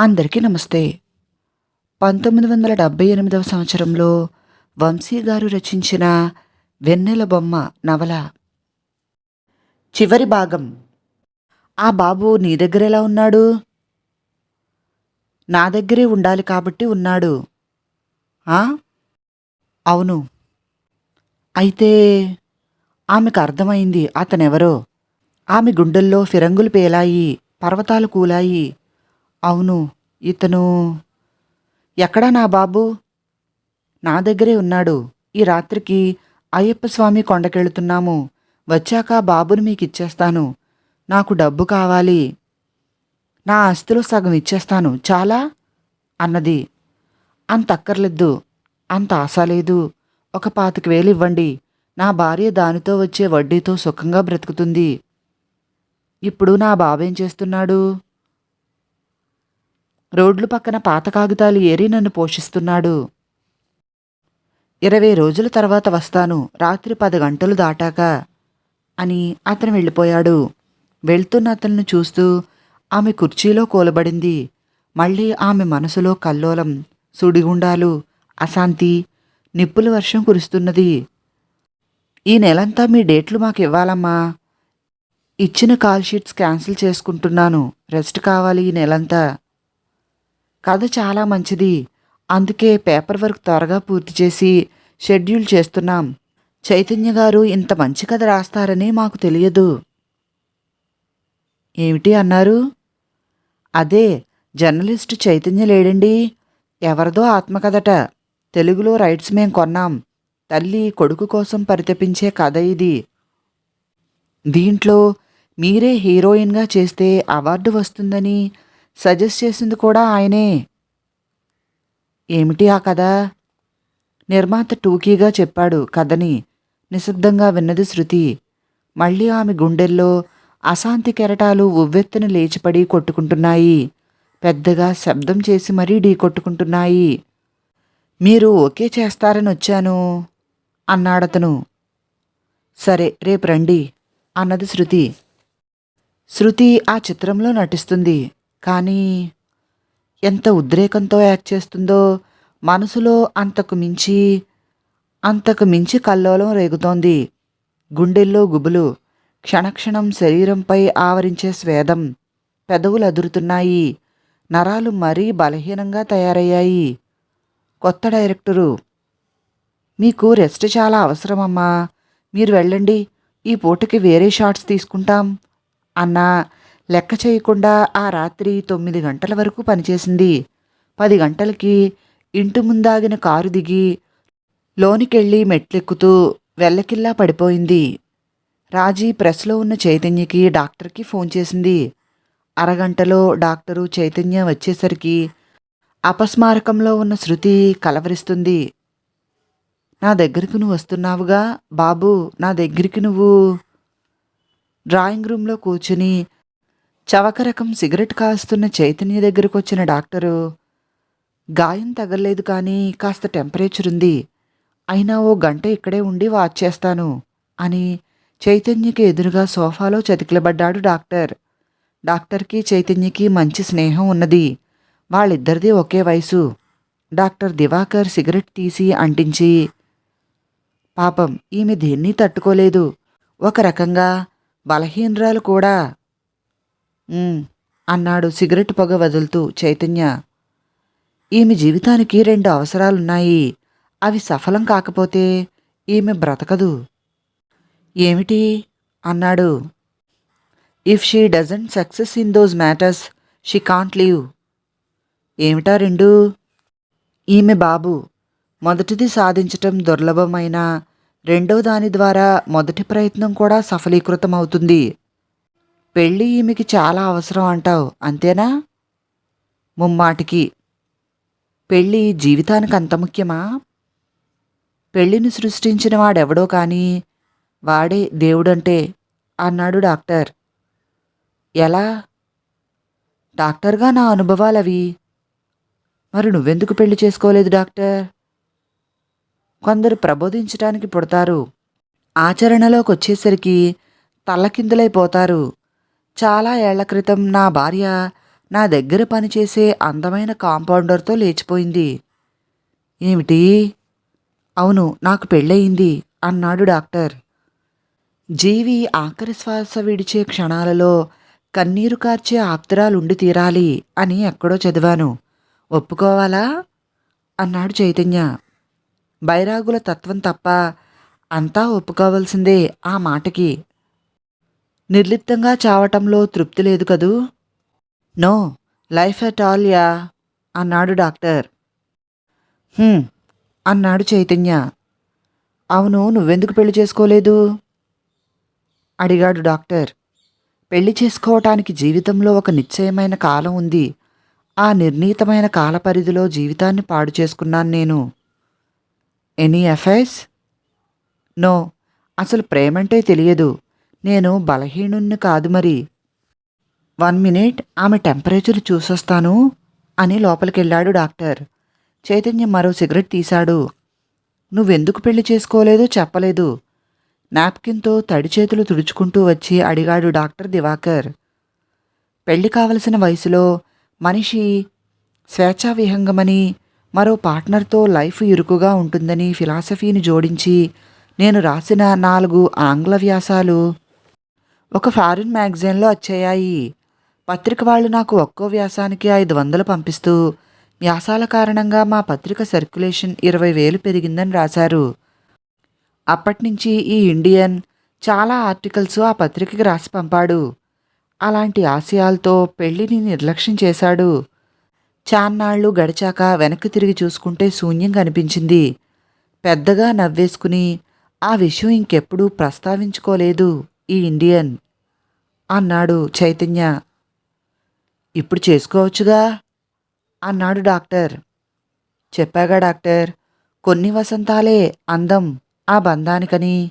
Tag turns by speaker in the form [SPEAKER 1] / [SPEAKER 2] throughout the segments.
[SPEAKER 1] అందరికీ నమస్తే. పంతొమ్మిది వందల డెబ్బై ఎనిమిదవ సంవత్సరంలో వంశీ గారు రచించిన వెన్నెల బొమ్మ నవల. చివరి భాగం. ఆ బాబు నీ దగ్గర ఎలా ఉన్నాడు? నా దగ్గరే ఉండాలి కాబట్టి ఉన్నాడు. అవును. అయితే ఆమెకు అర్థమైంది అతనెవరో. ఆమె గుండెల్లో ఫిరంగులు పేలాయి పర్వతాలు కూలాయి అవును ఇతను ఎక్కడా నా బాబు? నా దగ్గరే ఉన్నాడు. ఈ రాత్రికి అయ్యప్ప స్వామి కొండకెళ్తున్నాము. వచ్చాక బాబుని మీకు ఇచ్చేస్తాను నాకు డబ్బు కావాలి. నా ఆస్తిలో సగం ఇచ్చేస్తాను. చాలా? అన్నది. అంత అక్కర్లేదు అంత ఆశ లేదు. ఒక పాతిక వేలు ఇవ్వండి. నా భార్య దానితో వచ్చే వడ్డీతో సుఖంగా బ్రతుకుతుంది. ఇప్పుడు నా బాబేం చేస్తున్నాడు? రోడ్లు పక్కన పాత కాగితాలు ఏరి నన్ను పోషిస్తున్నాడు. ఇరవై రోజుల తర్వాత వస్తాను రాత్రి పది గంటలు దాటాక అని అతను వెళ్ళిపోయాడు. వెళ్తున్న అతన్ని చూస్తూ ఆమె కుర్చీలో కూలబడింది. మళ్ళీ ఆమె మనసులో కల్లోలం సుడిగుండాలు అశాంతి నిప్పుల వర్షం కురుస్తున్నది. ఈ నెలంతా మీ డేట్లు మాకు ఇవ్వాలమ్మా ఇచ్చిన కాల్ షీట్స్ క్యాన్సిల్ చేసుకుంటున్నాను. రెస్ట్ కావాలి ఈ నెలంతా. కథ చాలా మంచిది. అందుకే పేపర్ వర్క్ త్వరగా పూర్తి చేసి షెడ్యూల్ చేస్తున్నాం. చైతన్య గారు ఇంత మంచి కథ రాస్తారని మాకు తెలియదు. ఏమిటి అన్నారు? అదే జర్నలిస్ట్ చైతన్య లేడండి. ఎవరిదో ఆత్మకథట. తెలుగులో రైట్స్ మేం కొన్నాం. తల్లి కొడుకు కోసం పరితపించే కథ ఇది. దీంట్లో మీరే హీరోయిన్గా చేస్తే అవార్డు వస్తుందని సజెస్ట్ చేసింది కూడా ఆయనే. ఏమిటి ఆ కథ? నిర్మాత టూకీగా చెప్పాడు కథని. నిశ్శబ్దంగా విన్నది శృతి. మళ్ళీ ఆమె గుండెల్లో అశాంతి కెరటాలు ఉవ్వెత్తున లేచిపడి కొట్టుకుంటున్నాయి. పెద్దగా శబ్దం చేసి మరీ ఢీ కొట్టుకుంటున్నాయి. మీరు ఓకే చేస్తారని వచ్చాను అన్నాడతను సరే రేపు రండి అన్నది శృతి. శృతి ఆ చిత్రంలో నటిస్తుంది. కానీ ఎంత ఉద్రేకంతో యాక్ట్ చేస్తుందో మనసులో అంతకు మించి అంతకు మించి కల్లోలం రేగుతోంది. గుండెల్లో గుబులు క్షణక్షణం శరీరంపై ఆవరించే స్వేదం పెదవులు అదురుతున్నాయి. నరాలు మరీ బలహీనంగా తయారయ్యాయి. కొత్త డైరెక్టరు మీకు రెస్ట్ చాలా అవసరమమ్మా. మీరు వెళ్ళండి. ఈ పూటకి వేరే షార్ట్స్ తీసుకుంటాం అన్నా లెక్క చేయకుండా ఆ రాత్రి తొమ్మిది గంటల వరకు పనిచేసింది. పది గంటలకి ఇంటి ముందాగిన కారు దిగి లోనికెళ్ళి మెట్లెక్కుతూ వెళ్ళకిల్లా పడిపోయింది. రాజీ ప్రెస్లో ఉన్న చైతన్యకి డాక్టర్కి ఫోన్ చేసింది. అరగంటలో డాక్టరు చైతన్య వచ్చేసరికి అపస్మారకంలో ఉన్న శృతి కలవరిస్తుంది. నా దగ్గరికి నువ్వు వస్తున్నావుగా బాబు నా దగ్గరికి నువ్వు డ్రాయింగ్ రూమ్లో కూర్చుని చవక రకం సిగరెట్ కాస్తున్న చైతన్య దగ్గరకు వచ్చిన డాక్టరు. గాయం తగలేదు కానీ కాస్త టెంపరేచర్ ఉంది. అయినా ఓ గంట ఇక్కడే ఉండి వాచ్ చేస్తాను అని చైతన్యకి ఎదురుగా సోఫాలో చతికిలబడ్డాడు డాక్టర్. డాక్టర్కి చైతన్యకి మంచి స్నేహం ఉన్నది. వాళ్ళిద్దరిది ఒకే వయసు. డాక్టర్ దివాకర్ సిగరెట్ తీసి అంటించి పాపం ఈమె దేన్ని తట్టుకోలేదు. ఒక రకంగా బలహీనరాలు కూడా. అన్నాడు సిగరెట్ పొగ వదులుతూ చైతన్య. ఈమె జీవితానికి రెండు అవసరాలున్నాయి. అవి సఫలం కాకపోతే ఈమె బ్రతకదు. ఏమిటి? అన్నాడు. If she doesn't success in those matters she can't leave ఏమిటా రెండు? ఈమె బాబు మొదటిది సాధించటం దుర్లభమైన రెండో దాని ద్వారా మొదటి ప్రయత్నం కూడా సఫలీకృతం అవుతుంది పెళ్ళి ఈమెకి చాలా అవసరం అంటావు అంతేనా? ముమ్మాటికి. పెళ్ళి జీవితానికి అంత ముఖ్యమా? పెళ్ళిని సృష్టించిన వాడెవడో కానీ వాడే దేవుడంటే అన్నాడు డాక్టర్. ఎలా? డాక్టర్గా నా అనుభవాలవి. మరి నువ్వెందుకు పెళ్ళి చేసుకోలేదు డాక్టర్? కొందరు ప్రబోధించటానికి పుడతారు. ఆచరణలోకి వచ్చేసరికి తల్లకిందులైపోతారు చాలా ఏళ్ళ క్రితం నా భార్య నా దగ్గర పనిచేసే అందమైన కాంపౌండర్తో లేచిపోయింది. ఏమిటి? అవును నాకు పెళ్ళయింది అన్నాడు డాక్టర్. జీవి ఆఖరి శ్వాస విడిచే క్షణాలలో కన్నీరు కార్చే ఆప్తరాలుండి తీరాలి అని ఎక్కడో చదివాను. ఒప్పుకోవాలా? అన్నాడు చైతన్య. బైరాగుల తత్వం తప్ప అంతా ఒప్పుకోవాల్సిందే ఆ మాటకి. నిర్లిప్తంగా చావటంలో తృప్తి లేదు కదూ? నో లైఫ్ ఎట్ ఆల్ యా అన్నాడు డాక్టర్. అన్నాడు చైతన్య. అవును నువ్వెందుకు పెళ్ళి చేసుకోలేదు? అడిగాడు డాక్టర్. పెళ్ళి చేసుకోవటానికి జీవితంలో ఒక నిశ్చయమైన కాలం ఉంది. ఆ నిర్ణీతమైన కాల పరిధిలో జీవితాన్ని పాడు చేసుకున్నాను నేను. Any affairs? నో అసలు ప్రేమంటే తెలియదు. నేను బలహీనుణ్ణి కాదు మరి. వన్ మినిట్ ఆమె టెంపరేచర్ చూసొస్తాను అని లోపలికెళ్ళాడు డాక్టర్. చైతన్య మరో సిగరెట్ తీశాడు. నువ్వెందుకు పెళ్ళి చేసుకోలేదో చెప్పలేదు. నాప్కిన్తో తడి చేతులు తుడుచుకుంటూ వచ్చి అడిగాడు డాక్టర్ దివాకర్. పెళ్ళి కావలసిన వయసులో మనిషి స్వేచ్ఛా విహంగమని మరో పార్ట్నర్తో లైఫ్ ఇరుకుగా ఉంటుందని ఫిలాసఫీని జోడించి నేను రాసిన నాలుగు ఆంగ్ల వ్యాసాలు ఒక ఫారిన్ మ్యాగజైన్లో వచ్చాయి పత్రిక వాళ్ళు నాకు ఒక్కో వ్యాసానికి ఐదు వందలు పంపిస్తూ వ్యాసాల కారణంగా మా పత్రిక సర్క్యులేషన్ ఇరవై వేలు పెరిగిందని రాశారు. అప్పటినుంచి ఈ ఇండియన్ చాలా ఆర్టికల్స్ ఆ పత్రికకి రాసి పంపాడు. అలాంటి ఆశయాలతో పెళ్ళిని నిర్లక్ష్యం చేశాడు. చాన్నాళ్ళు గడిచాక వెనక్కి తిరిగి చూసుకుంటే శూన్యం కనిపించింది. పెద్దగా నవ్వేసుకుని ఆ విషయం ఇంకెప్పుడూ ప్రస్తావించుకోలేదు. ఈ ఇండియన్ అన్నాడు చైతన్య. ఇప్పుడు చేసుకోవచ్చుగా? అన్నాడు డాక్టర్. చెప్పాగా డాక్టర్ కొన్ని వసంతాలే అందం ఆ బంధానికని.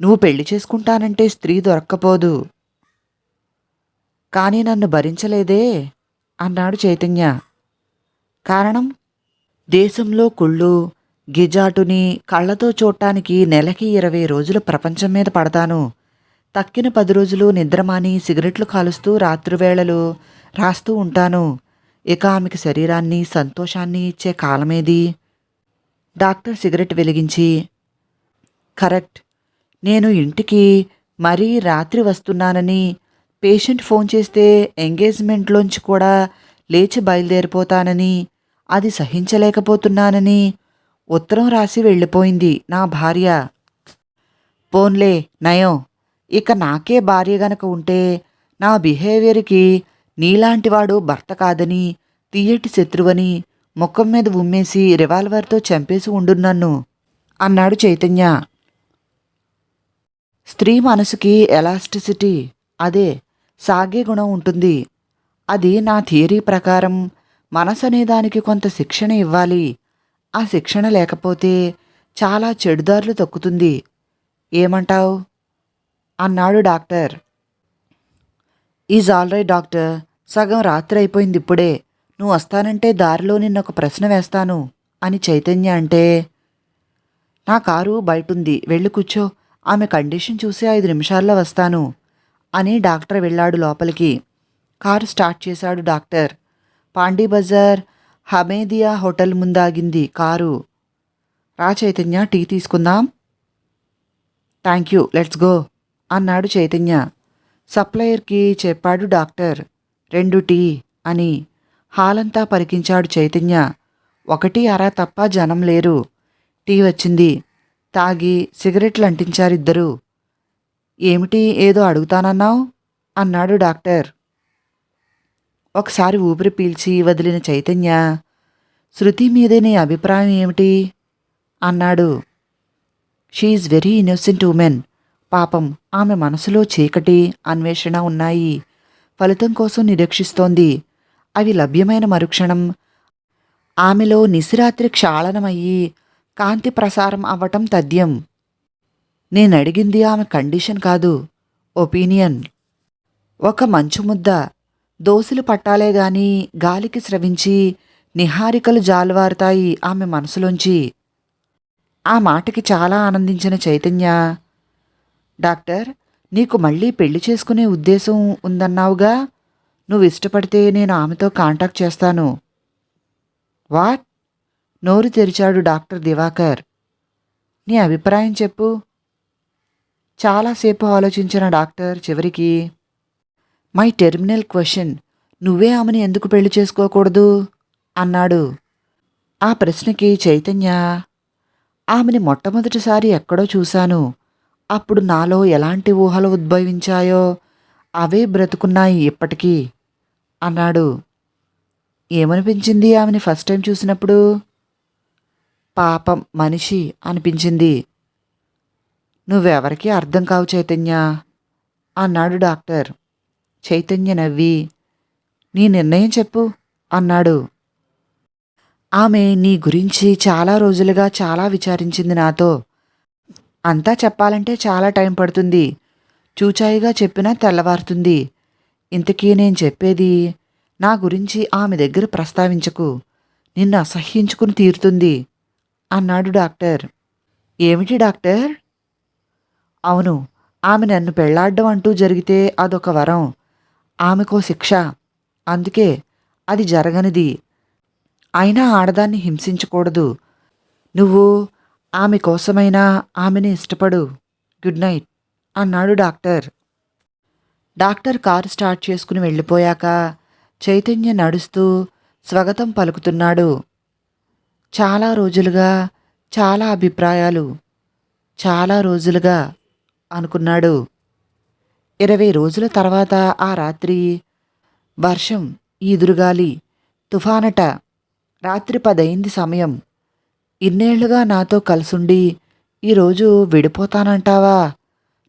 [SPEAKER 1] నువ్వు పెళ్ళి చేసుకుంటానంటే స్త్రీ దొరక్కపోదు. కానీ నన్ను భరించలేదే? అన్నాడు చైతన్య. కారణం? దేశంలో కుళ్ళు గిజాటుని కళ్ళతో చూడటానికి నెలకి ఇరవై రోజులు ప్రపంచం మీద పడతాను. తక్కిన పది రోజులు నిద్రమాని సిగరెట్లు కాలుస్తూ రాత్రివేళలు రాస్తూ ఉంటాను. ఇక ఆమెకి శరీరాన్ని సంతోషాన్ని ఇచ్చే కాలమేది? డాక్టర్ సిగరెట్ వెలిగించి కరెక్ట్ నేను ఇంటికి మరీ రాత్రి వస్తున్నానని పేషెంట్ ఫోన్ చేస్తే ఎంగేజ్మెంట్లోంచి కూడా లేచి బయలుదేరిపోతానని అది సహించలేకపోతున్నానని ఉత్తరం రాసి వెళ్ళిపోయింది నా భార్య. పోన్లే నయం ఇక నాకే భార్య గనక ఉంటే నా బిహేవియర్కి నీలాంటివాడు భర్త కాదని తీయటి శత్రువని ముఖం మీద ఉమ్మేసి రివాల్వర్తో చంపేసి ఉండు నన్ను అన్నాడు చైతన్య. స్త్రీ మనసుకి ఎలాస్టిసిటీ అదే సాగే గుణం ఉంటుంది. అది నా థియరీ ప్రకారం మనసు అనే దానికి కొంత శిక్షణ ఇవ్వాలి. ఆ శిక్షణ లేకపోతే చాలా చెడుదారులు తొక్కుతుంది. ఏమంటావు? అన్నాడు doctor. Is all right doctor సగం రాత్రి అయిపోయింది ఇప్పుడే. నువ్వు వస్తానంటే దారిలో నిన్న ఒక ప్రశ్న వేస్తాను అని చైతన్య అంటే నా కారు బయటుంది వెళ్ళి కూర్చో. ఆమె కండిషన్ చూసి ఐదు నిమిషాల్లో వస్తాను అని డాక్టర్ వెళ్ళాడు లోపలికి. కారు స్టార్ట్ చేశాడు డాక్టర్. పాండీ బజార్ హమేదియా హోటల్ ముందాగింది కారు. రా చైతన్య టీ తీసుకుందాం. Thank you let's go. అన్నాడు చైతన్య. సప్లయర్కి చెప్పాడు డాక్టర్. రెండు టీ అని హాలంతా పరికించాడు చైతన్య. ఒకటి అరా తప్ప జనం లేరు. టీ వచ్చింది. తాగి సిగరెట్లు అంటించారిద్దరు. ఏమిటి ఏదో అడుగుతానన్నావు? అన్నాడు డాక్టర్. ఒకసారి ఊపిరి పీల్చి వదిలిన చైతన్య శృతి మీదే నీ అభిప్రాయం ఏమిటి? అన్నాడు. షీఈ్ వెరీ ఇన్నోసెంట్ ఉమెన్ పాపం. ఆమె మనసులో చీకటి అన్వేషణ ఉన్నాయి. ఫలితం కోసం నిరీక్షిస్తోంది. అవి లభ్యమైన మరుక్షణం. ఆమెలో నిసిరాత్రి క్షాళనమయ్యి కాంతి ప్రసారం అవ్వటం తథ్యం. నేనడిగింది ఆమె కండిషన్ కాదు ఒపీనియన్. ఒక మంచు ముద్ద. దోసులు పట్టాలే గాని గాలికి స్రవించి నిహారికలు జాలువారుతాయి ఆమె మనసులోంచి. ఆ మాటకి చాలా ఆనందించిన చైతన్య డాక్టర్ నీకు మళ్ళీ పెళ్ళి చేసుకునే ఉద్దేశం ఉందన్నావుగా? నువ్వు ఇష్టపడితే నేను ఆమెతో కాంటాక్ట్ చేస్తాను. వాట్? నోరు తెరిచాడు డాక్టర్ దివాకర్. నీ అభిప్రాయం చెప్పు. చాలాసేపు ఆలోచించిన డాక్టర్ చివరికి మై టెర్మినల్ క్వశ్చన్ నువ్వే ఆమెను ఎందుకు పెళ్ళి చేసుకోకూడదు? అన్నాడు. ఆ ప్రశ్నకి చైతన్య ఆమెని మొట్టమొదటిసారి ఎక్కడో చూశాను. అప్పుడు నాలో ఎలాంటి ఊహలు ఉద్భవించాయో అవే బ్రతుకున్నాయి ఇప్పటికీ అన్నాడు. ఏమనిపించింది ఆమెని ఫస్ట్ టైం చూసినప్పుడు? పాపం మనిషి అనిపించింది. నువ్వెవరికీ అర్థం కావు చైతన్య అన్నాడు డాక్టర్. చైతన్య నవ్వి నీ నిర్ణయం చెప్పు అన్నాడు. ఆమె నీ గురించి చాలా రోజులుగా చాలా విచారించింది నాతో. అంతా చెప్పాలంటే చాలా టైం పడుతుంది. చూచాయిగా చెప్పినా తెల్లవారుతుంది. ఇంతకీ నేను చెప్పేది నా గురించి ఆమె దగ్గర ప్రస్తావించకు. నిన్ను అసహ్యించుకుని తీరుతుంది అన్నాడు డాక్టర్. ఏమిటి డాక్టర్? అవును ఆమె నన్ను పెళ్ళాడడం అంటూ జరిగితే అదొక వరం. ఆమెకో శిక్ష. అందుకే అది జరగనిది. అయినా ఆడదాన్ని హింసించకూడదు. నువ్వు ఆమె కోసమైనా ఆమెని ఇష్టపడు. Good night. అన్నాడు డాక్టర్. డాక్టర్ కారు స్టార్ట్ చేసుకుని వెళ్ళిపోయాక చైతన్య నడుస్తూ స్వాగతం పలుకుతున్నాడు. చాలా రోజులుగా చాలా అభిప్రాయాలు. చాలా రోజులుగా అనుకున్నాడు. ఇరవై రోజుల తర్వాత ఆ రాత్రి వర్షం ఈదురుగాలి తుఫానట. రాత్రి పదైంది సమయం. ఇన్నేళ్ళుగా నాతో కలుసుండి ఈరోజు విడిపోతానంటావా?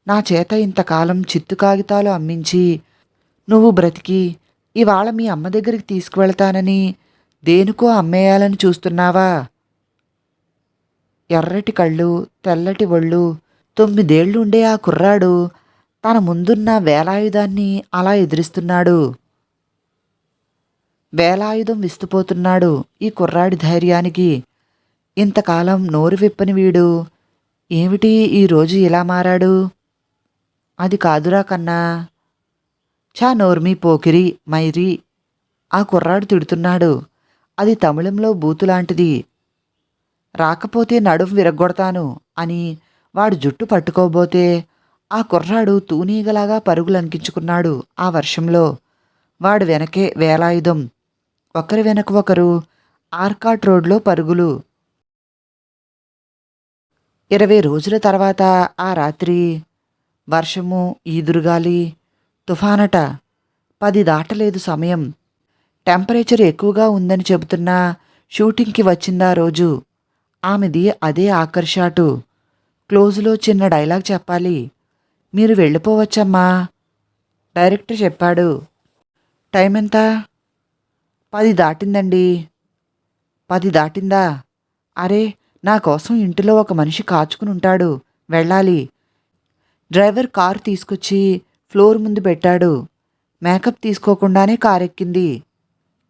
[SPEAKER 1] నా చేత ఇంతకాలం చిత్తు కాగితాలు అమ్మించి నువ్వు బ్రతికి ఇవాళ మీ అమ్మ దగ్గరికి తీసుకువెళ్తానని దేనికో అమ్మేయాలని చూస్తున్నావా? ఎర్రటి కళ్ళు తెల్లటి ఒళ్ళు తొమ్మిదేళ్ళుండే ఆ కుర్రాడు తన ముందున్న వేలాయుధాన్ని అలా ఎదురిస్తున్నాడు. వేలాయుధం విస్తుపోతున్నాడు ఈ కుర్రాడి ధైర్యానికి. ఇంతకాలం నోరు విప్పని వీడు. ఏమిటి ఈరోజు ఇలా మారాడు? అది కాదురా కన్నా. చా నోర్మి పోకిరి మైరి ఆ కుర్రాడు తిడుతున్నాడు. అది తమిళంలో బూతులాంటిది. రాకపోతే నడుం విరగ్గొడతాను అని వాడు జుట్టు పట్టుకోబోతే ఆ కుర్రాడు తూనీగలాగా పరుగులంకించుకున్నాడు ఆ వర్షంలో. వాడు వెనకే వేలాయుధం. ఒకరి వెనక ఒకరు ఆర్కాట్ రోడ్లో పరుగులు ఇరవై రోజుల తర్వాత ఆ రాత్రి వర్షము ఈదురుగాలి తుఫానట పది దాటలేదు సమయం. టెంపరేచర్ ఎక్కువగా ఉందని చెబుతున్నా షూటింగ్కి వచ్చిందా రోజు? ఆమెది అదే ఆకర్షాటు. క్లోజ్లో చిన్న డైలాగ్ చెప్పాలి. మీరు వెళ్ళిపోవచ్చమ్మా డైరెక్టర్ చెప్పాడు. టైం ఎంత? పది దాటిందండి. పది దాటిందా? అరే నా కోసం ఇంటిలో ఒక మనిషి కాచుకుని ఉంటాడు. వెళ్ళాలి. డ్రైవర్ కారు తీసుకొచ్చి ఫ్లోర్ ముందు పెట్టాడు. మేకప్ తీసుకోకుండానే కారు ఎక్కింది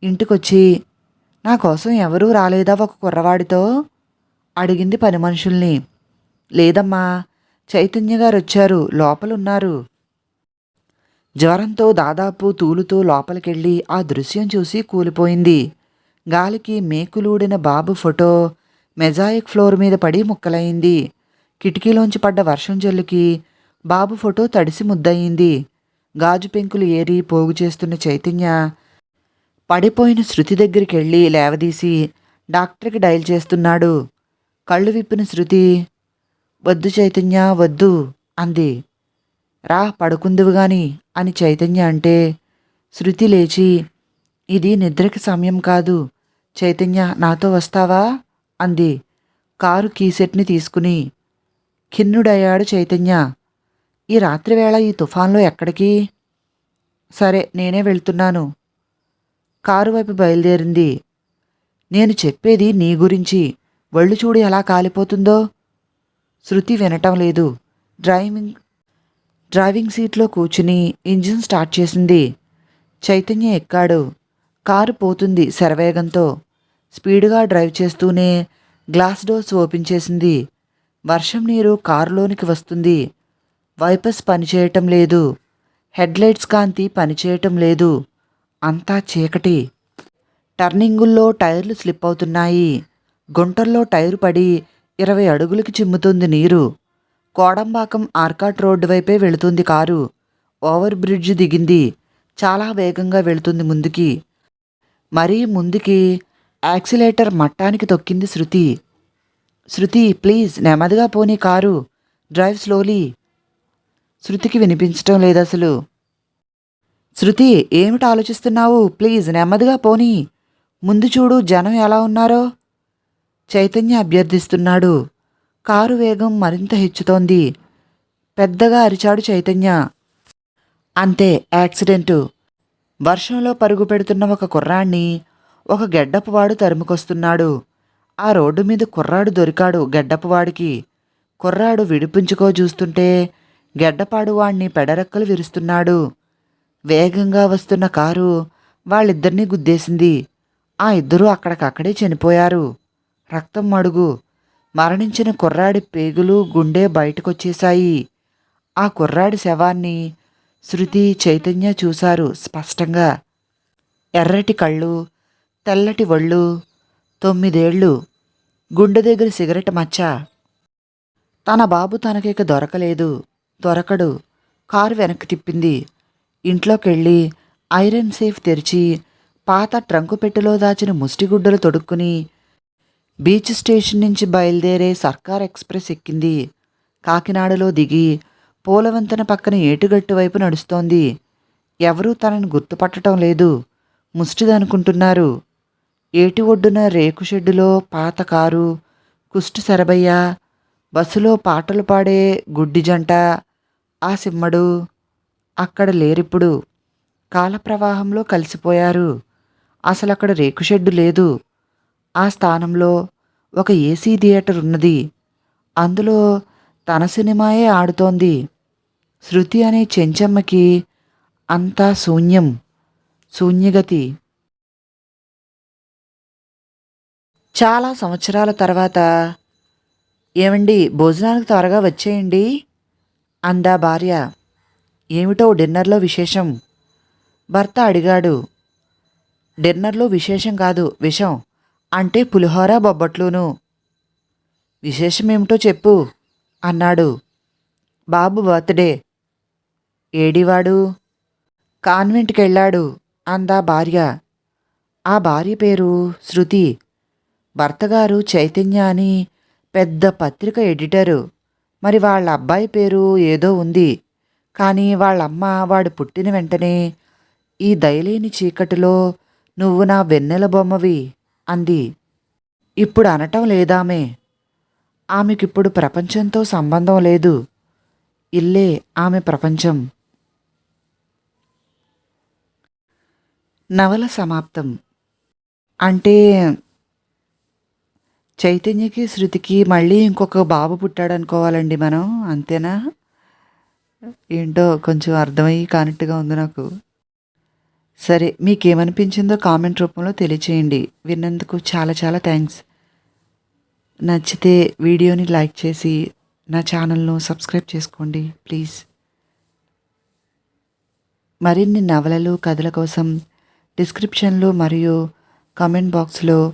[SPEAKER 1] ఇంటికొచ్చి నా కోసం ఎవరూ రాలేదా ఒక కుర్రవాడితో? అడిగింది పని మనుషుల్ని. లేదమ్మా చైతన్య గారు వచ్చారు లోపలున్నారు. జ్వరంతో దాదాపు తూలుతో లోపలికెళ్ళి ఆ దృశ్యం చూసి కూలిపోయింది. గాలికి మేకులూడిన బాబు ఫోటో మెజాయిక్ ఫ్లోర్ మీద పడి ముక్కలయింది కిటికీలోంచి పడ్డ వర్షం జల్లుకి బాబు ఫోటో తడిసి ముద్దయింది. గాజు పెంకులు ఏరి పోగు చేస్తున్న చైతన్య పడిపోయిన శృతి దగ్గరికి వెళ్ళి లేవదీసి డాక్టర్కి డైల్ చేస్తున్నాడు. కళ్ళు విప్పిన శృతి వద్దు చైతన్య వద్దు అంది. రా పడుకుందువు గాని అని చైతన్య అంటే శృతి లేచి ఇది నిద్రకి సమయం కాదు. చైతన్య నాతో వస్తావా? అంది. కారు కీసెట్ని తీసుకుని ఖిన్నుడయ్యాడు చైతన్య. ఈ రాత్రివేళ ఈ తుఫాన్లో ఎక్కడికి? సరే నేనే వెళ్తున్నాను. కారు వైపు బయలుదేరింది. నేను చెప్పేది నీ గురించి. ఒళ్ళు చూడు ఎలా కాలిపోతుందో. శృతి వినటం లేదు. డ్రైవింగ్ డ్రైవింగ్ సీట్లో కూర్చుని ఇంజిన్ స్టార్ట్ చేసింది. చైతన్య ఎక్కాడు. కారు పోతుంది శరవేగంతో. స్పీడ్గా డ్రైవ్ చేస్తూనే గ్లాస్ డోర్స్ ఓపెన్ చేసింది. వర్షం నీరు కారులోనికి వస్తుంది. వైపర్స్ పనిచేయటం లేదు. హెడ్లైట్స్ కాంతి పనిచేయటం లేదు. అంతా చీకటి. టర్నింగుల్లో టైర్లు స్లిప్ అవుతున్నాయి. గుంటల్లో టైరు పడి ఇరవై అడుగులకి చిమ్ముతుంది నీరు. కోడంబాకం ఆర్కాట్ రోడ్డు వైపే వెళుతుంది కారు. ఓవర్ బ్రిడ్జ్ దిగింది. చాలా వేగంగా వెళుతుంది ముందుకి. మరీ ముందుకి యాక్సిలేటర్ మట్టానికి తొక్కింది శృతి. శృతి ప్లీజ్ నెమ్మదిగా పోనీ కారు. Drive slowly. శృతికి వినిపించటం లేదు అసలు శృతి ఏమిటి ఆలోచిస్తున్నావు? ప్లీజ్ నెమ్మదిగా పోనీ ముందు చూడు జనం ఎలా ఉన్నారో. చైతన్య అభ్యర్థిస్తున్నాడు. కారు వేగం మరింత హెచ్చుతోంది. పెద్దగా అరిచాడు చైతన్య. అంతే యాక్సిడెంటు. వర్షంలో పరుగు పెడుతున్న ఒక కుర్రాణ్ణి ఒక గెడ్డపువాడు తరుముకొస్తున్నాడు. ఆ రోడ్డు మీద కుర్రాడు దొరికాడు గెడ్డపువాడికి. కుర్రాడు విడిపించుకో చూస్తుంటే గెడ్డపాడు వాణ్ణి పెడరెక్కలు విరుస్తున్నాడు. వేగంగా వస్తున్న కారు వాళ్ళిద్దరినీ గుద్దేసింది. ఆ ఇద్దరూ అక్కడికక్కడే చనిపోయారు. రక్తం మడుగు. మరణించిన కుర్రాడి పేగులు గుండె బయటకొచ్చేశాయి. ఆ కుర్రాడి శవాన్ని శృతి చైతన్య చూశారు స్పష్టంగా. ఎర్రటి కళ్ళు తెల్లటి ఒళ్ళు తొమ్మిదేళ్ళు గుండె దగ్గర సిగరెట్ మచ్చ. తన బాబు తనకిక దొరకలేదు దొరకడు. కారు వెనక్కి తిప్పింది. ఇంట్లోకెళ్ళి ఐరన్ సేఫ్ తెరిచి పాత ట్రంకు పెట్టెలో దాచిన ముష్టిగుడ్డలు తొడుక్కుని బీచ్ స్టేషన్ నుంచి బయలుదేరే సర్కార్ ఎక్స్ప్రెస్ ఎక్కింది. కాకినాడలో దిగి పూలవంతెన పక్కన ఏటుగట్టు వైపు నడుస్తోంది. ఎవరూ తనని గుర్తుపట్టడం లేదు. ముష్టిదనుకుంటున్నారు. ఏటి ఒడ్డున రేకు షెడ్డులో పాత కారు కుష్టు శరభయ్య బస్సులో పాటలు పాడే గుడ్డి జంట ఆ సిమ్మడు అక్కడ లేరిప్పుడు కాలప్రవాహంలో కలిసిపోయారు. అసలు అక్కడ రేకు షెడ్డు లేదు. ఆ స్థానంలో ఒక ఏసీ థియేటర్ ఉన్నది. అందులో తన సినిమాయే ఆడుతోంది. శృతి అనే చెంచమ్మకి అంతా శూన్యం శూన్యగతి. చాలా సంవత్సరాల తర్వాత ఏమండి భోజనానికి త్వరగా వచ్చేయండి. అందా భార్య ఏమిటో డిన్నర్లో విశేషం? భర్త అడిగాడు. డిన్నర్లో విశేషం కాదు విషం. అంటే పులిహోర బొబ్బట్లును. విశేషమేమిటో చెప్పు అన్నాడు. బాబు బర్త్డే. ఏడివాడు? కాన్వెంట్కి వెళ్ళాడు అందా భార్య. ఆ భార్య పేరు శృతి. భర్తగారు చైతన్య అని పెద్ద పత్రిక ఎడిటరు. మరి వాళ్ళ అబ్బాయి పేరు ఏదో ఉంది. కానీ వాళ్ళమ్మ వాడు పుట్టిన వెంటనే ఈ దయలేని చీకటిలో నువ్వు నా వెన్నెల బొమ్మవి అంది. ఇప్పుడు అనటం లేదామే. ఆమెకిప్పుడు ప్రపంచంతో సంబంధం లేదు. ఇల్లే ఆమె ప్రపంచం. నవల సమాప్తం. అంటే చైతన్యకి శృతికి మళ్ళీ ఇంకొక బాబు పుట్టాడు అనుకోవాలండి మనం. అంతేనా? ఏంటో కొంచెం అర్థమయ్యి కానట్టుగా ఉంది నాకు. సరే మీకేమనిపించిందో కామెంట్ రూపంలో తెలియచేయండి. విన్నందుకు చాలా చాలా థ్యాంక్స్. నచ్చితే వీడియోని లైక్ చేసి నా ఛానల్ను సబ్స్క్రైబ్ చేసుకోండి ప్లీజ్. మరిన్ని నవలలు కథల కోసం డిస్క్రిప్షన్లో మరియు కామెంట్ బాక్స్లో